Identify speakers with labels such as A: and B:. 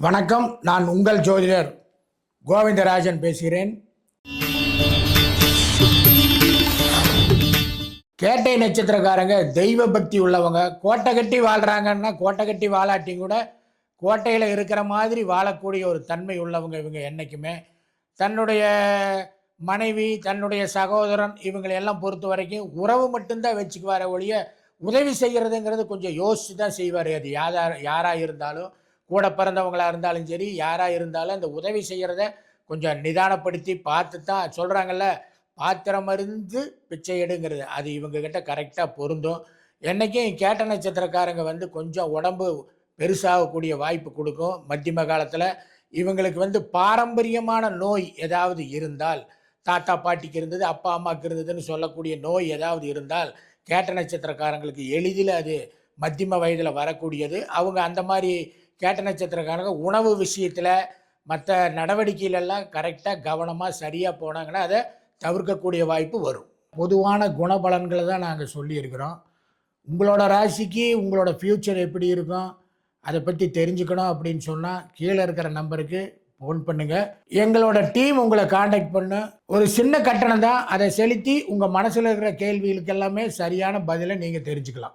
A: வணக்கம் நான் உங்கள் ஜோதிடர் கோவிந்தராஜன் பேசுகிறேன். கேட்டை நட்சத்திரக்காரங்க தெய்வ பக்தி உள்ளவங்க கோட்டை கட்டி வாழ்கிறாங்கன்னா கோட்டை கட்டி வாழாட்டி கூட கோட்டையில் இருக்கிற மாதிரி வாழக்கூடிய ஒரு தன்மை உள்ளவங்க இவங்க என்றைக்குமே தன்னுடைய மனைவி தன்னுடைய சகோதரன் இவங்களை எல்லாம் பொறுத்த வரைக்கும் உறவு மட்டும்தான் வச்சுக்குவார ஒழிய உதவி செய்கிறதுங்கிறது கொஞ்சம் யோசித்து தான் செய்வார். அது யாரா யாராக இருந்தாலும் கூட பிறந்தவங்களாக இருந்தாலும் சரி யாராக இருந்தாலும் அந்த உதவி செய்கிறத கொஞ்சம் நிதானப்படுத்தி பார்த்து தான் சொல்கிறாங்கல்ல பாத்திரம் இருந்து பிச்சை எடுங்கிறது. அது இவங்கக்கிட்ட கரெக்டாக பொருந்தும். என்றைக்கும் கேட்ட நட்சத்திரக்காரங்க வந்து கொஞ்சம் உடம்பு பெருசாகக்கூடிய வாய்ப்பு கொடுக்கும். மத்தியம காலத்தில் இவங்களுக்கு வந்து பாரம்பரியமான நோய் ஏதாவது இருந்தால் தாத்தா பாட்டிக்கு இருந்தது அப்பா அம்மாவுக்கு இருந்ததுன்னு சொல்லக்கூடிய நோய் ஏதாவது இருந்தால் கேட்ட நட்சத்திரக்காரங்களுக்கு எளிதில் அது மத்தியம வயதில் வரக்கூடியது. அவங்க அந்த மாதிரி கேட்ட நட்சத்திரக்காரங்க உணவு விஷயத்தில் மற்ற நடவடிக்கையிலெல்லாம் கரெக்டாக கவனமாக சரியாக போனாங்கன்னா அதை தவிர்க்கக்கூடிய வாய்ப்பு வரும். பொதுவான குணபலன்களை தான் நாங்கள் சொல்லியிருக்கிறோம். உங்களோட ராசிக்கு உங்களோட ஃப்யூச்சர் எப்படி இருக்கும் அதை பற்றி தெரிஞ்சுக்கணும் அப்படின்னு சொன்னால் கீழே இருக்கிற நம்பருக்கு ஃபோன் பண்ணுங்கள் எங்களோட டீம் உங்களை காண்டாக்ட் பண்ணு. ஒரு சின்ன கட்டணம் தான். அதை செலுத்தி உங்கள் மனசில் இருக்கிற கேள்விகளுக்கு எல்லாமே சரியான பதிலை நீங்கள் தெரிஞ்சுக்கலாம்.